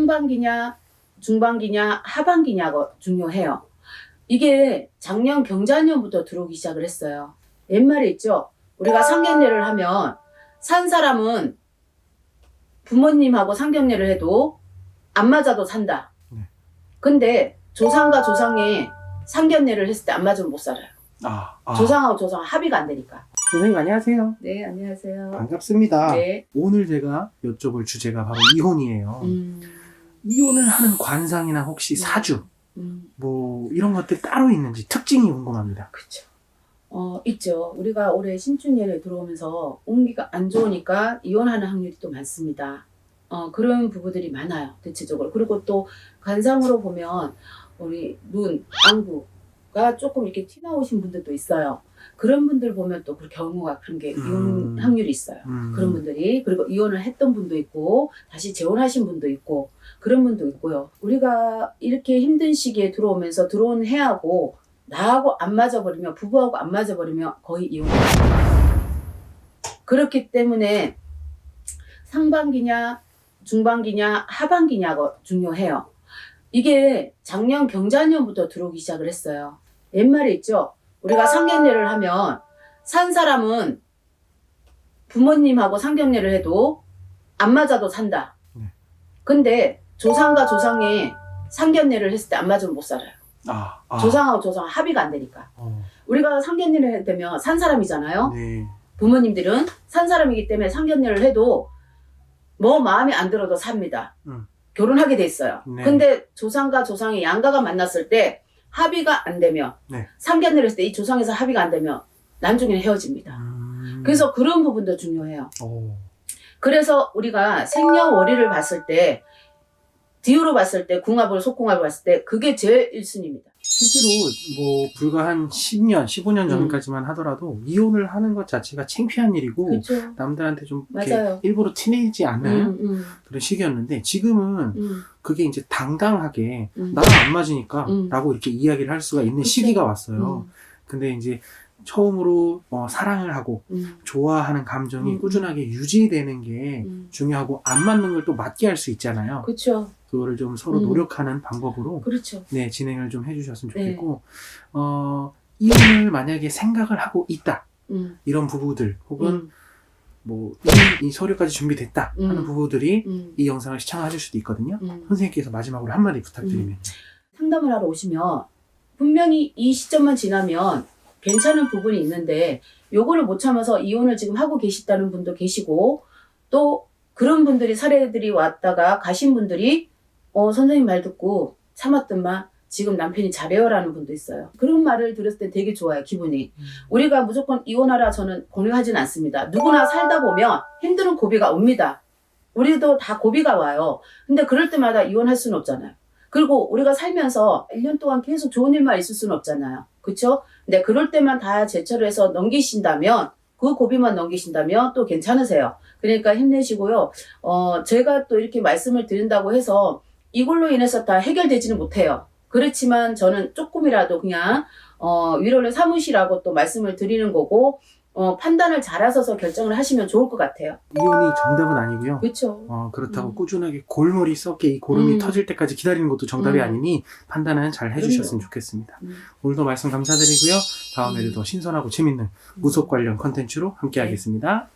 상반기냐, 중반기냐, 하반기냐가 중요해요. 이게 작년 경자년부터 들어오기 시작을 했어요. 옛말에 있죠. 우리가 상견례를 하면 산 사람은 부모님하고 상견례를 해도 안 맞아도 산다. 네. 근데 조상과 조상이 상견례를 했을 때 안 맞으면 못 살아요. 아, 아. 조상하고 조상 합의가 안 되니까. 선생님 안녕하세요. 네, 안녕하세요. 반갑습니다. 네. 오늘 제가 여쭤볼 주제가 바로 이혼이에요. 음, 이혼을 하는 관상이나 혹시 네. 사주 음, 뭐 이런 것들 따로 있는지 특징이 궁금합니다. 그쵸. 어, 있죠. 우리가 올해 신춘년에 들어오면서 온기가 안 좋으니까 이혼하는 확률이 또 많습니다. 어, 그런 부부들이 많아요. 대체적으로. 그리고 또 관상으로 보면 우리 눈, 안구가 조금 이렇게 티 나오신 분들도 있어요. 그런 분들 보면 또 그 경우가 그런 게 이혼 음. 확률이 있어요. 음. 그런 분들이 그리고 이혼을 했던 분도 있고 다시 재혼하신 분도 있고 그런 분도 있고요. 우리가 이렇게 힘든 시기에 들어오면서 들어온 해하고 나하고 안 맞아 버리면 부부하고 안 맞아 버리면 거의 이혼. 그렇기 때문에 상반기냐 중반기냐 하반기냐가 중요해요. 이게 작년 경자년부터 들어오기 시작을 했어요. 옛말에 있죠. 우리가 상견례를 하면 산 사람은 부모님하고 상견례를 해도 안 맞아도 산다. 네. 근데 조상과 조상이 상견례를 했을 때 안 맞으면 못 살아요. 아, 아. 조상하고 조상 합의가 안 되니까. 어, 우리가 상견례를 되면 산 사람이잖아요. 네. 부모님들은 산 사람이기 때문에 상견례를 해도 뭐 마음에 안 들어도 삽니다. 음. 결혼하게 돼 있어요. 네. 근데 조상과 조상이 양가가 만났을 때 합의가 안 되면 네. 상견례를 했을 때 이 조상에서 합의가 안 되면 나중에는 헤어집니다. 음. 그래서 그런 부분도 중요해요. 오. 그래서 우리가 생년월일을 봤을 때 뒤로 봤을 때 궁합을 속궁합을 봤을 때 그게 제일 1순위입니다. 실제로 뭐 불과 한 10년, 15년 음. 전까지만 하더라도 이혼을 하는 것 자체가 창피한 일이고 그렇죠. 남들한테 좀 이렇게 맞아요. 일부러 티내지 않는 음, 음, 그런 시기였는데 지금은 음, 그게 이제 당당하게 음. 나랑 안 맞으니까 음. 라고 이렇게 이야기를 할 수가 있는 그쵸. 시기가 왔어요. 음, 근데 이제 처음으로 어, 사랑을 하고 음, 좋아하는 감정이 음. 꾸준하게 유지되는 게 음. 중요하고 안 맞는 걸 또 맞게 할 수 있잖아요. 그렇죠. 그거를 좀 서로 음. 노력하는 방법으로 그렇죠. 네 진행을 좀 해주셨으면 네. 좋겠고 어, 이혼을 만약에 생각을 하고 있다 음, 이런 부부들 혹은 음, 뭐 이 서류까지 준비됐다 하는 음. 부부들이 음, 이 영상을 시청하실 수도 있거든요. 음. 선생님께서 마지막으로 한 마디 부탁드리면 상담을 하러 오시면 분명히 이 시점만 지나면 괜찮은 부분이 있는데 요거를 못 참아서 이혼을 지금 하고 계시다는 분도 계시고 또 그런 분들이 사례들이 왔다가 가신 분들이 어 선생님 말 듣고 참았더만 지금 남편이 잘해요라는 분도 있어요. 그런 말을 들었을 때 되게 좋아요 기분이. 음. 우리가 무조건 이혼하라 저는 권유하진 않습니다. 누구나 살다 보면 힘든 고비가 옵니다. 우리도 다 고비가 와요. 근데 그럴 때마다 이혼할 수는 없잖아요. 그리고 우리가 살면서 1년 동안 계속 좋은 일만 있을 수는 없잖아요. 그쵸? 근데 그럴 때만 다 제철을 해서 넘기신다면, 그 고비만 넘기신다면 또 괜찮으세요. 그러니까 힘내시고요. 어, 제가 또 이렇게 말씀을 드린다고 해서 이걸로 인해서 다 해결되지는 못해요. 그렇지만 저는 조금이라도 그냥, 어, 위로를 삼으시라고 또 말씀을 드리는 거고, 어, 판단을 잘하셔서 결정을 하시면 좋을 것 같아요. 이혼이 정답은 아니고요. 그렇죠. 어, 그렇다고 음. 꾸준하게 골머리 썩게 이 고름이 음. 터질 때까지 기다리는 것도 정답이 음. 아니니 판단은 잘 해주셨으면. 좋겠습니다. 음. 오늘도 말씀 감사드리고요. 다음에도 음. 더 신선하고 재밌는 무속 관련 컨텐츠로 함께 네. 하겠습니다.